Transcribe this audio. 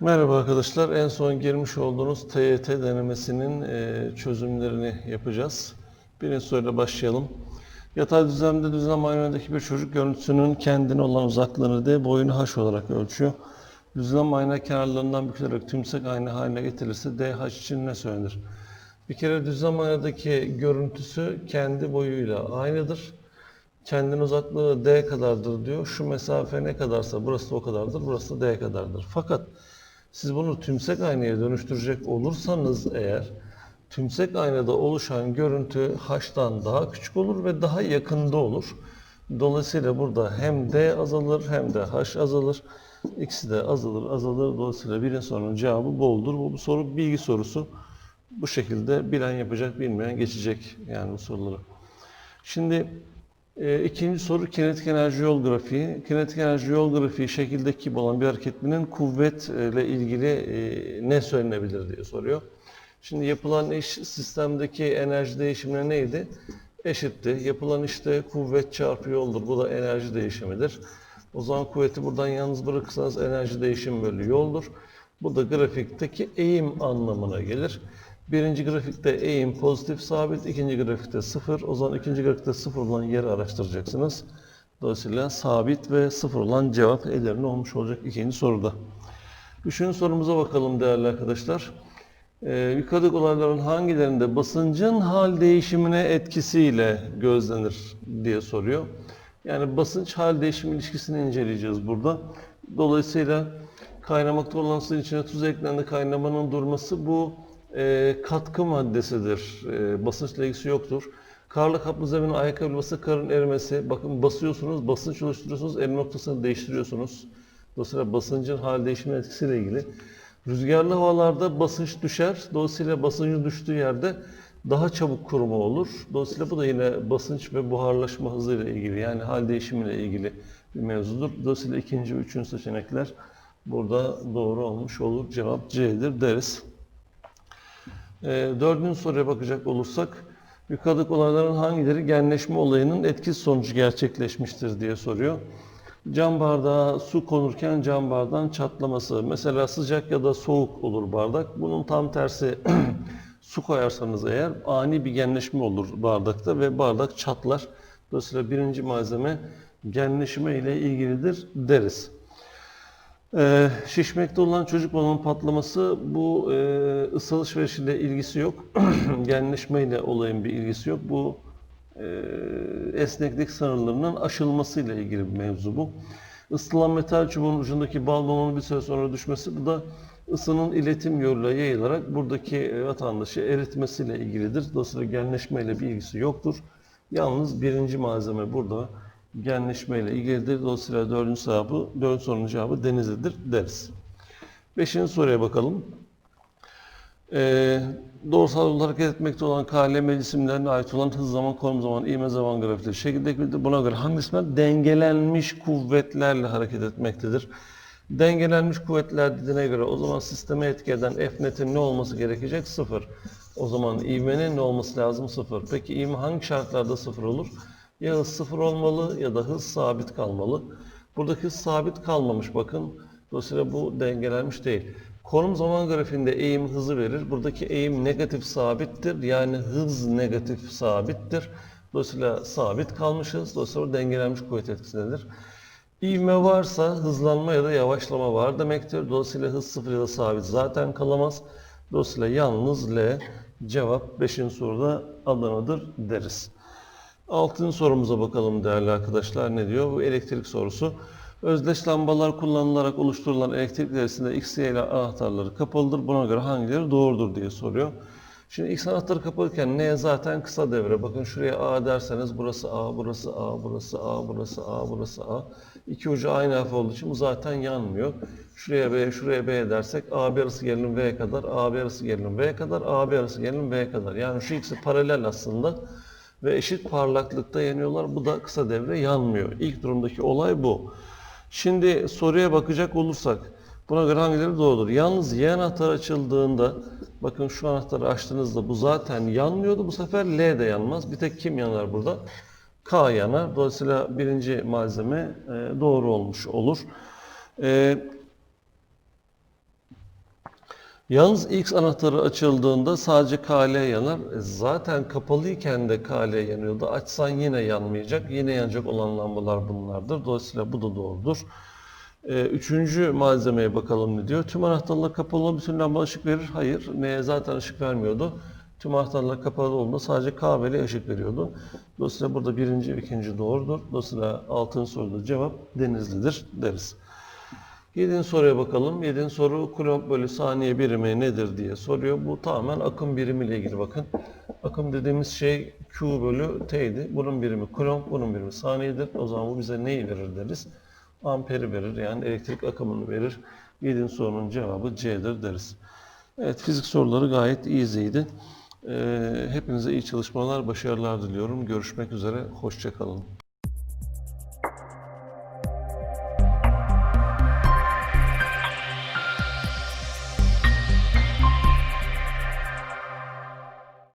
Merhaba arkadaşlar. En son girmiş olduğunuz TYT denemesinin e, çözümlerini yapacağız. Birinci soruyla başlayalım. Yatay düzlemde düzlem aynadaki bir çocuk görüntüsünün kendine olan uzaklığını d, boyunu h olarak ölçüyor. Düzlem ayna kenarlarından bükülerek tümsek ayna haline getirilirse dh için ne söylenir? Bir kere düzlem aynadaki görüntüsü kendi boyuyla aynıdır. Kendine uzaklığı d kadardır diyor. Şu mesafe ne kadarsa burası da o kadardır, burası da d kadardır. Fakat siz bunu tümsek aynaya dönüştürecek olursanız eğer tümsek aynada oluşan görüntü h'tan daha küçük olur ve daha yakında olur. Dolayısıyla burada hem d azalır hem de h azalır. İkisi de azalır azalır. Dolayısıyla birin sorunun cevabı boldur. Bu, bu soru bilgi sorusu. Bu şekilde bilen yapacak, bilmeyen geçecek yani bu soruları. Şimdi e, ikinci soru kinetik enerji yol grafiği. Kinetik enerji yol grafiği şekildeki olan bir hareketlinin kuvvetle ilgili e, ne söylenebilir diye soruyor. Şimdi yapılan iş sistemdeki enerji değişimine neydi? Eşitti. Yapılan işte kuvvet çarpı yoldur. Bu da enerji değişimidir. O zaman kuvveti buradan yalnız bırakırsanız enerji değişimi bölü yoldur. Bu da grafikteki eğim anlamına gelir. Birinci grafikte eğim pozitif sabit, ikinci grafikte sıfır. O zaman ikinci grafikte sıfır olan yeri araştıracaksınız. Dolayısıyla sabit ve sıfır olan cevap ellerine olmuş olacak ikinci soruda. Üçüncü sorumuza bakalım değerli arkadaşlar. Ee, yukarıdaki olayların hangilerinde basıncın hal değişimine etkisiyle gözlenir diye soruyor. Yani basınç hal değişimi ilişkisini inceleyeceğiz burada. Dolayısıyla kaynamakta olan suyun içine tuz eklendi kaynamanın durması bu e, katkı maddesidir. E, basınçla ilgisi yoktur. Karla kaplı zeminin ayakkabı bası, karın erimesi. Bakın basıyorsunuz, basınç oluşturuyorsunuz, erim noktasını değiştiriyorsunuz. Dolayısıyla basıncın hal değişimi etkisiyle ilgili. Rüzgarlı havalarda basınç düşer. Dolayısıyla basıncın düştüğü yerde daha çabuk kuruma olur. Dolayısıyla bu da yine basınç ve buharlaşma hızıyla ilgili yani hal değişimiyle ilgili bir mevzudur. Dolayısıyla ikinci ve üçüncü seçenekler burada doğru olmuş olur. Cevap C'dir deriz. E, dördüncü soruya bakacak olursak, yukarıdaki olayların hangileri genleşme olayının etkisi sonucu gerçekleşmiştir diye soruyor. Cam bardağa su konurken cam bardağın çatlaması. Mesela sıcak ya da soğuk olur bardak. Bunun tam tersi su koyarsanız eğer ani bir genleşme olur bardakta ve bardak çatlar. Dolayısıyla birinci malzeme genleşme ile ilgilidir deriz. Ee, şişmekte olan çocuk balonun patlaması bu e, ısı alışverişiyle ilgisi yok. Genleşmeyle olayın bir ilgisi yok. Bu e, esneklik sınırlarının aşılmasıyla ilgili bir mevzu bu. Isıtılan metal çubuğun ucundaki balonun bir süre sonra düşmesi bu da ısının iletim yoluyla yayılarak buradaki e, vatandaşı eritmesiyle ilgilidir. Dolayısıyla genleşmeyle bir ilgisi yoktur. Yalnız birinci malzeme burada genleşmeyle ilgilidir. Dolayısıyla dördüncü, cevabı, dördüncü sorunun cevabı denizlidir deriz. Beşinci soruya bakalım. Ee, doğrusal yolda hareket etmekte olan KLM cisimlerine ait olan hız zaman, konum zaman, ivme zaman grafikleri şekilde bildir. Buna göre hangi cisimler dengelenmiş kuvvetlerle hareket etmektedir? Dengelenmiş kuvvetler dediğine göre o zaman sisteme etki eden F netin ne olması gerekecek? Sıfır. O zaman ivmenin ne olması lazım? Sıfır. Peki ivme hangi şartlarda sıfır olur? Ya hız sıfır olmalı ya da hız sabit kalmalı. Buradaki hız sabit kalmamış bakın. Dolayısıyla bu dengelenmiş değil. Konum zaman grafiğinde eğim hızı verir. Buradaki eğim negatif sabittir. Yani hız negatif sabittir. Dolayısıyla sabit kalmışız. Dolayısıyla dengelenmiş kuvvet etkisindedir. İvme varsa hızlanma ya da yavaşlama var demektir. Dolayısıyla hız sıfır ya da sabit zaten kalamaz. Dolayısıyla yalnız L cevap 5. soruda Adana'dır deriz. Altıncı sorumuza bakalım değerli arkadaşlar. Ne diyor? Bu elektrik sorusu. Özdeş lambalar kullanılarak oluşturulan elektrik devresinde X, Y ile anahtarları kapalıdır. Buna göre hangileri doğrudur diye soruyor. Şimdi X anahtarı kapalıyken N zaten kısa devre. Bakın şuraya A derseniz burası A, burası A, burası A, burası A, burası A. İki ucu aynı harf olduğu için bu zaten yanmıyor. Şuraya B, şuraya B dersek AB arası gerilim V'ye kadar, AB arası gerilim V'ye kadar, AB arası gerilim V'ye kadar. Yani şu ikisi paralel aslında ve eşit parlaklıkta yanıyorlar. Bu da kısa devre yanmıyor. İlk durumdaki olay bu. Şimdi soruya bakacak olursak buna göre hangileri doğrudur? Yalnız Y anahtarı açıldığında bakın şu anahtarı açtığınızda bu zaten yanmıyordu. Bu sefer L de yanmaz. Bir tek kim yanar burada? K yanar. Dolayısıyla birinci malzeme e, doğru olmuş olur. E, Yalnız X anahtarı açıldığında sadece KL yanar. E, Zaten kapalıyken de KL yanıyordu. Açsan yine yanmayacak. Yine yanacak olan lambalar bunlardır. Dolayısıyla bu da doğrudur. Ee, Üçüncü malzemeye bakalım ne diyor. Tüm anahtarlar kapalı olan bütün lamba ışık verir. Hayır. Neye zaten ışık vermiyordu. Tüm anahtarlar kapalı olduğunda sadece kahveli ışık veriyordu. Dolayısıyla burada birinci ve ikinci doğrudur. Dolayısıyla altıncı soruda cevap denizlidir deriz. Yedinci soruya bakalım. Yedinci soru kulomb bölü saniye birimi nedir diye soruyor. Bu tamamen akım birimiyle ilgili bakın. Akım dediğimiz şey Q bölü T'ydi. Bunun birimi kulomb, bunun birimi saniyedir. O zaman bu bize neyi verir deriz? Amperi verir yani elektrik akımını verir. Yedinci sorunun cevabı C'dir deriz. Evet fizik soruları gayet easy'ydi. Ee, hepinize iyi çalışmalar, başarılar diliyorum. Görüşmek üzere, hoşçakalın.